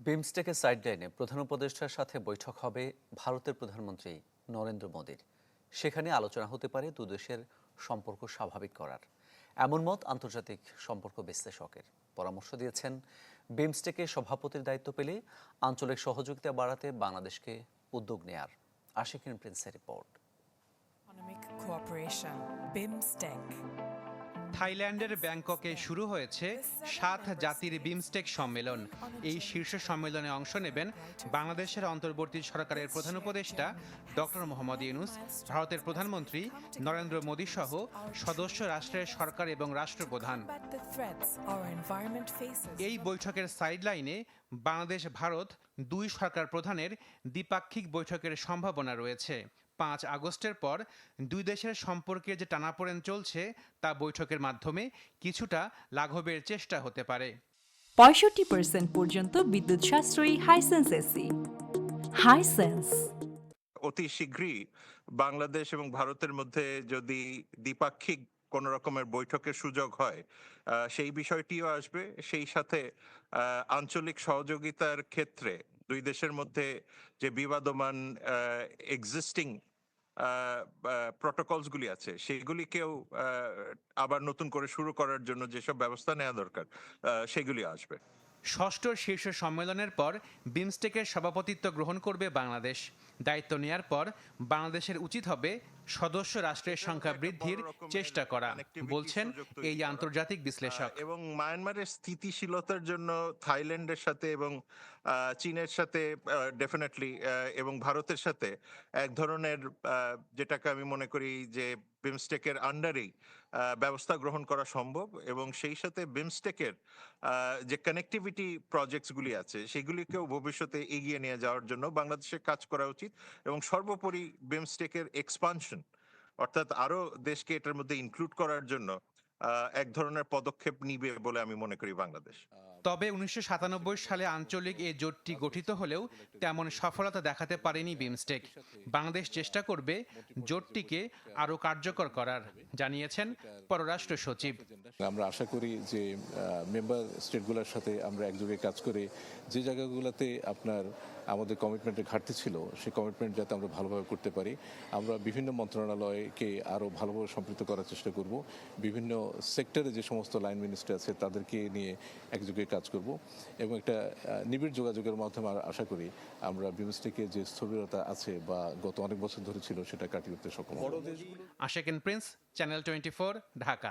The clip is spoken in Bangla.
বিমস্টেকের সাইডলাইনে প্রধান উপদেষ্টার সাথে বৈঠক হবে ভারতের প্রধানমন্ত্রী নরেন্দ্র মোদীর। সেখানে আলোচনা হতে পারে দুদেশের সম্পর্ক স্বাভাবিক করার। এমন মত আন্তর্জাতিক সম্পর্ক বিশ্লেষকের। পরামর্শ দিয়েছেন বিমস্টেকের সভাপতির দায়িত্ব পেলে আঞ্চলিক সহযোগিতা বাড়াতে বাংলাদেশকে উদ্যোগ নেয়ার। আশিকিন প্রিন্সের রিপোর্ট Economic. থাইল্যান্ডের ব্যাংককে শুরু হয়েছে সাত জাতির বিমস্টেক সম্মেলন এই শীর্ষ সম্মেলনে অংশ নেবেন বাংলাদেশের অন্তর্বর্তী সরকারের প্রধান উপদেষ্টা ডক্টর মোহাম্মদ ইউনুস, ভারতের প্রধানমন্ত্রী নরেন্দ্র মোদী সহ সদস্য রাষ্ট্রের সরকার এবং রাষ্ট্রপ্রধান. এই বৈঠকের সাইডলাইনে বাংলাদেশ ভারত দুই সরকার প্রধানের দ্বিপাক্ষিক বৈঠকের সম্ভাবনা রয়েছে পাঁচ আগস্টের পর দুই দেশের সম্পর্কের যে টানাপোড়েন চলছে তা বৈঠকের মাধ্যমে কিছুটা লাঘবের চেষ্টা হতে পারে। পঁয়ষট্টি পার্সেন্ট পর্যন্ত বিদ্যুৎ সাশ্রয়ী হাইসেন্স এসি। হাইসেন্স অতি শীঘ্রই বাংলাদেশ এবং ভারতের মধ্যে যদি দ্বিপাক্ষিক কোন রকমের বৈঠকের সুযোগ হয় আহ, সেই বিষয়টিও আসবে। সেই সাথে আহ, আঞ্চলিক সহযোগিতার ক্ষেত্রে দুই দেশের মধ্যে যে বিবাদমান এক্সিস্টিং প্রটোকলস গুলি আছে সেগুলিকেও আবার নতুন করে শুরু করার জন্য যেসব ব্যবস্থা নেওয়া দরকার সেগুলি আসবে। ষষ্ঠ শীর্ষ সম্মেলনের পর বিমস্টেকের সভাপতিত্ব গ্রহণ করবে বাংলাদেশ। দায়িত্ব নেয়ার পর বাংলাদেশের উচিত হবে সদস্য রাষ্ট্রের সংখ্যা বৃদ্ধির চেষ্টা করা বলছেন এই আন্তর্জাতিক বিশ্লেষক। এবং মায়ানমারের স্থিতিশীলতার জন্য থাইল্যান্ডের সাথে এবং চীনের সাথে ডেফিনেটলি এবং ভারতের সাথে এক ধরনের যেটাকে আমি মনে করি যে বিমস্টেকের আন্ডারেই ব্যবস্থা গ্রহণ করা সম্ভব এবং সেই সাথে বিমস্টেকের যে কানেক্টিভিটি প্রজেক্টসগুলি আছে, সেগুলিকেও ভবিষ্যতে এগিয়ে নিয়ে যাওয়ার জন্য বাংলাদেশের কাজ করা উচিত এবং সর্বোপরি বিমস্টেকের এক্সপানশন অর্থাৎ আরও দেশকে এটার মধ্যে ইনক্লুড করার জন্য এক ধরনের পদক্ষেপ নিবে বলে আমি মনে করি বাংলাদেশ। তবে উনিশশো সাতানব্বই সালে আঞ্চলিক এই জোটটি গঠিত হলেও তেমন সফলতা দেখাতে পারেনি বিমস্টেক। বাংলাদেশ চেষ্টা করবে জোটটিকে আরও কার্যকর করার, জানিয়েছেন পররাষ্ট্র সচিব। আমরা আশা করি যে মেম্বার স্টেটগুলোর সাথে আমরা একযোগে কাজ করে যে জায়গাগুলোতে আপনার আমাদের কমিটমেন্টের ঘাটতি ছিল, সেই কমিটমেন্ট যাতে আমরা ভালোভাবে করতে পারি, আমরা বিভিন্ন মন্ত্রণালয়কে আরও ভালোভাবে সম্পৃক্ত করার চেষ্টা করব। বিভিন্ন সেক্টরে যে সমস্ত লাইন মিনিস্টার আছে, তাদেরকে নিয়ে একযোগে কাজ করব এবং একটা নিবিড় যোগাযোগের মাধ্যমে আশা করি আমরা বিমস্টেকে যে স্থবিরতা আছে বা গত অনেক বছর ধরে ছিল সেটা কাটিয়ে উঠতে সক্ষম আশেকেন প্রিন্স, চ্যানেল টোয়েন্টি ঢাকা।